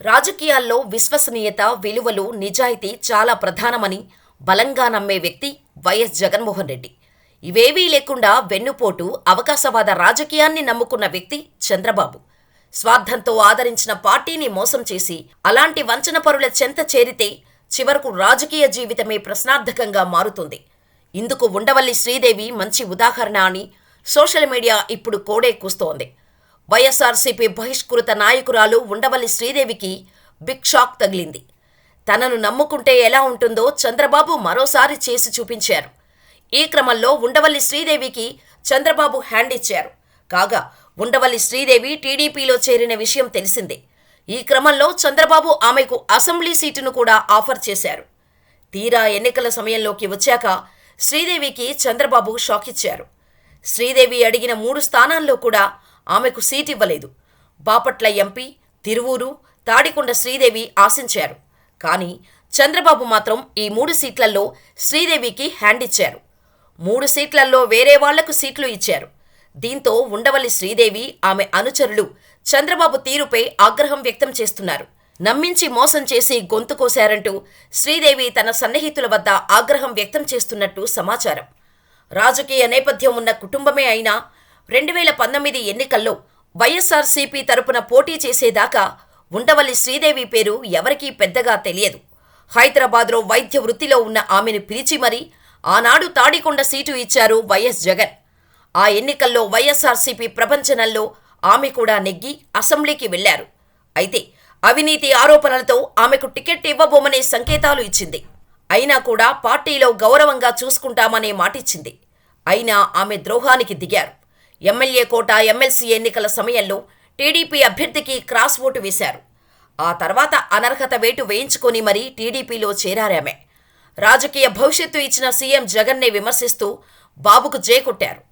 రాజకీయాల్లో విశ్వసనీయత విలువలు నిజాయితీ చాలా ప్రధానమని బలంగా నమ్మే వ్యక్తి వైఎస్ జగన్మోహన్ రెడ్డి. ఇవేవీ లేకుండా వెన్నుపోటు అవకాశవాద రాజకీయాన్ని నమ్ముకున్న వ్యక్తి చంద్రబాబు. స్వార్థంతో ఆదరించిన పార్టీని మోసం చేసి అలాంటి వంచనపరుల చెంత చేరితే చివరకు రాజకీయ జీవితమే ప్రశ్నార్థకంగా మారుతుంది. ఇందుకు ఉండవల్లి శ్రీదేవి మంచి ఉదాహరణ అని సోషల్ మీడియా ఇప్పుడు కోడే కూస్తోంది. వైఎస్ఆర్సీపీ బహిష్కృత నాయకురాలు ఉండవల్లి శ్రీదేవికి బిగ్ షాక్ తగిలింది. తనను నమ్ముకుంటే ఎలా ఉంటుందో చంద్రబాబు మరోసారి చేసి చూపించారు. ఈ క్రమంలో ఉండవల్లి శ్రీదేవికి చంద్రబాబు హ్యాండ్ ఇచ్చారు. కాగా ఉండవల్లి శ్రీదేవి టీడీపీలో చేరిన విషయం తెలిసిందే. ఈ క్రమంలో చంద్రబాబు ఆమెకు అసెంబ్లీ సీటును కూడా ఆఫర్ చేశారు. తీరా ఎన్నికల సమయంలోకి వచ్చాక శ్రీదేవికి చంద్రబాబు షాక్ ఇచ్చారు శ్రీదేవి అడిగిన మూడు స్థానాల్లో కూడా ఆమెకు సీట్ ఇవ్వలేదు బాపట్ల ఎంపీ తిరువూరు తాడికొండ శ్రీదేవి ఆశించారు. కానీ చంద్రబాబు మాత్రం ఈ మూడు సీట్లలో శ్రీదేవికి హ్యాండ్ ఇచ్చారు. మూడు సీట్లలో వేరే వాళ్ళకు సీట్లు ఇచ్చారు. దీంతో ఉండవల్లి శ్రీదేవి ఆమె అనుచరులు చంద్రబాబు తీరుపై ఆగ్రహం వ్యక్తం చేస్తున్నారు. నమ్మించి మోసం చేసి గొంతు కోశారంటూ శ్రీదేవి తన సన్నిహితుల వద్ద ఆగ్రహం వ్యక్తం చేస్తున్నట్టు సమాచారం. రాజకీయ నేపథ్యం ఉన్న కుటుంబమే అయినా రెండు వేల పంతొమ్మిది ఎన్నికల్లో వైఎస్ఆర్సీపీ తరపున పోటీ చేసేదాకా ఉండవల్లి శ్రీదేవి పేరు ఎవరికీ పెద్దగా తెలియదు. హైదరాబాద్లో వైద్య వృత్తిలో ఉన్న ఆమెను పిలిచి మరీ ఆనాడు తాడికొండ సీటు ఇచ్చారు వైఎస్ జగన్. ఆ ఎన్నికల్లో వైఎస్ఆర్సీపీ ప్రపంచనంలో ఆమె కూడా నెగ్గి అసెంబ్లీకి వెళ్ళారు అయితే అవినీతి ఆరోపణలతో ఆమెకు టికెట్ ఇవ్వబోమనే సంకేతాలు ఇచ్చింది. అయినా కూడా పార్టీలో గౌరవంగా చూసుకుంటామనే మాటిచ్చింది. అయినా ఆమె ద్రోహానికి దిగారు. ఎమ్మెల్యే కోట ఎమ్మెల్సీ ఎన్నికల సమయంలో టీడీపీ అభ్యర్థికి క్రాస్ ఓటు వేశారు. ఆ తర్వాత అనర్హత వేటు వేయించుకొని మరీ టీడీపీలో చేరారామె. రాజకీయ భవిష్యత్తు ఇచ్చిన సీఎం జగన్నే విమర్శిస్తూ బాబుకు జేకొట్టారు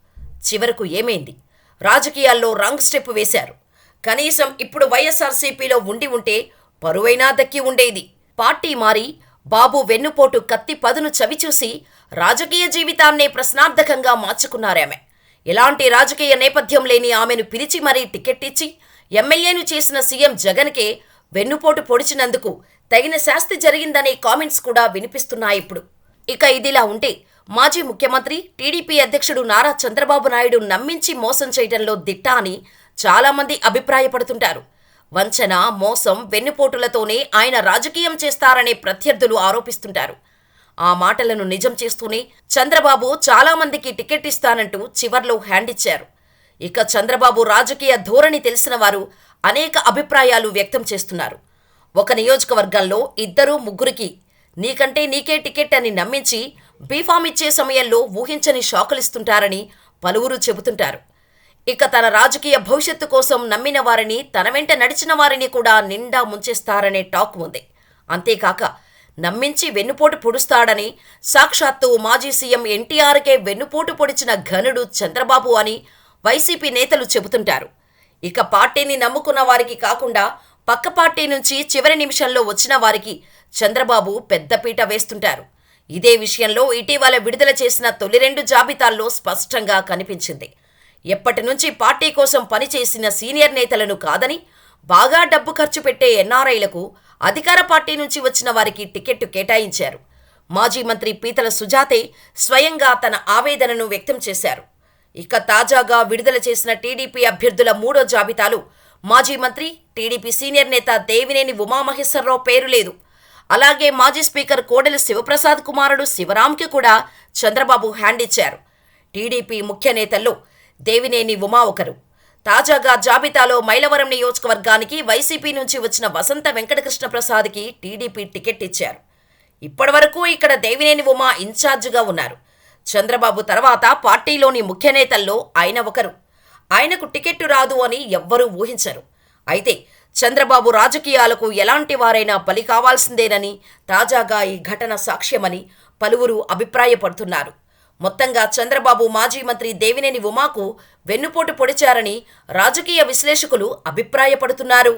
చివరకు ఏమైంది? రాజకీయాల్లో రాంగ్ స్టెప్ వేశారు. కనీసం ఇప్పుడు వైఎస్ఆర్సీపీలో ఉండి ఉంటే పరువైనా దక్కి ఉండేది. పార్టీ మారి బాబు వెన్నుపోటు కత్తి పదును చవిచూసి రాజకీయ జీవితాన్నే ప్రశ్నార్థకంగా మార్చుకున్నారామె. ఎలాంటి రాజకీయ నేపథ్యం లేని ఆమెను పిలిచి మరీ టికెట్ ఇచ్చి ఎమ్మెల్యేను చేసిన సీఎం జగన్కే వెన్నుపోటు పొడిచినందుకు తగిన శాస్తి జరిగిందనే కామెంట్స్ కూడా వినిపిస్తున్నాయి ఇప్పుడు. ఇక ఇదిలా ఉంటే మాజీ ముఖ్యమంత్రి టీడీపీ అధ్యక్షుడు నారా చంద్రబాబు నాయుడు నమ్మించి మోసం చేయడంలో దిట్ట అని చాలామంది అభిప్రాయపడుతుంటారు. వంచన మోసం వెన్నుపోటులతోనే ఆయన రాజకీయం చేస్తారనే ప్రత్యర్థులు ఆరోపిస్తుంటారు. ఆ మాటలను నిజం చేస్తూనే చంద్రబాబు చాలామందికి టికెట్ ఇస్తానంటూ చివర్లో హ్యాండ్ ఇచ్చారు. ఇక చంద్రబాబు రాజకీయ ధోరణి తెలిసిన వారు అనేక అభిప్రాయాలు వ్యక్తం చేస్తున్నారు. ఒక నియోజకవర్గంలో ఇద్దరు ముగ్గురికి నీకంటే నీకే టికెట్ అని నమ్మించి బీఫామ్ ఇచ్చే సమయంలో ఊహించని షాకులిస్తుంటారని పలువురు చెబుతుంటారు. ఇక తన రాజకీయ భవిష్యత్తు కోసం నమ్మిన వారిని తన వెంట నడిచిన వారిని కూడా నిండా ముంచేస్తారనే టాక్ ఉంది. అంతేకాక నమ్మించి వెన్నుపోటు పొడుస్తాడని సాక్షాత్తు మాజీ సీఎం ఎన్టీఆర్కే వెన్నుపోటు పొడిచిన ఘనుడు చంద్రబాబు అని వైసీపీ నేతలు చెబుతుంటారు. ఇక పార్టీని నమ్ముకున్న వారికి కాకుండా పక్క పార్టీ నుంచి చివరి నిమిషంలో వచ్చిన వారికి చంద్రబాబు పెద్దపీట వేస్తుంటారు. ఇదే విషయంలో ఇటీవల విడుదల చేసిన తొలి రెండు జాబితాల్లో స్పష్టంగా కనిపించింది. ఎప్పటి నుంచి పార్టీ కోసం పనిచేసిన సీనియర్ నేతలను కాదని బాగా డబ్బు ఖర్చు పెట్టే ఎన్ఆర్ఐలకు అధికార పార్టీ నుంచి వచ్చిన వారికి టికెట్టు కేటాయించారు. మాజీ మంత్రి పీతల సుజాతే స్వయంగా తన ఆవేదనను వ్యక్తం చేశారు. ఇక తాజాగా విడుదల చేసిన టీడీపీ అభ్యర్థుల మూడో జాబితాలో మాజీ మంత్రి టీడీపీ సీనియర్ నేత దేవినేని ఉమామహేశ్వరరావు పేరు లేదు. అలాగే మాజీ స్పీకర్ కోడెల శివప్రసాద్ కుమారుడు శివరాంకి కూడా చంద్రబాబు హ్యాండ్ ఇచ్చారు. టీడీపీ ముఖ్య నేతల్లో దేవినేని ఉమా ఒకరు. తాజాగా జాబితాలో మైలవరం నియోజకవర్గానికి వైసీపీ నుంచి వచ్చిన వసంత వెంకటకృష్ణ ప్రసాద్కి టీడీపీ టికెట్ ఇచ్చారు. ఇప్పటివరకు ఇక్కడ దేవినేని ఉమా ఇన్ఛార్జిగా ఉన్నారు. చంద్రబాబు తర్వాత పార్టీలోని ముఖ్య నేతల్లో ఆయన ఒకరు. ఆయనకు టికెట్టు రాదు అని ఎవ్వరూ ఊహించరు. అయితే చంద్రబాబు రాజకీయాలకు ఎలాంటి వారైనా బలి కావాల్సిందేనని తాజాగా ఈ ఘటన సాక్ష్యమని పలువురు అభిప్రాయపడుతున్నారు. మొత్తంగా చంద్రబాబు మాజీ మంత్రి దేవినేని ఉమాకు వెన్నుపోటు పొడిచారని రాజకీయ విశ్లేషకులు అభిప్రాయపడుతున్నారు.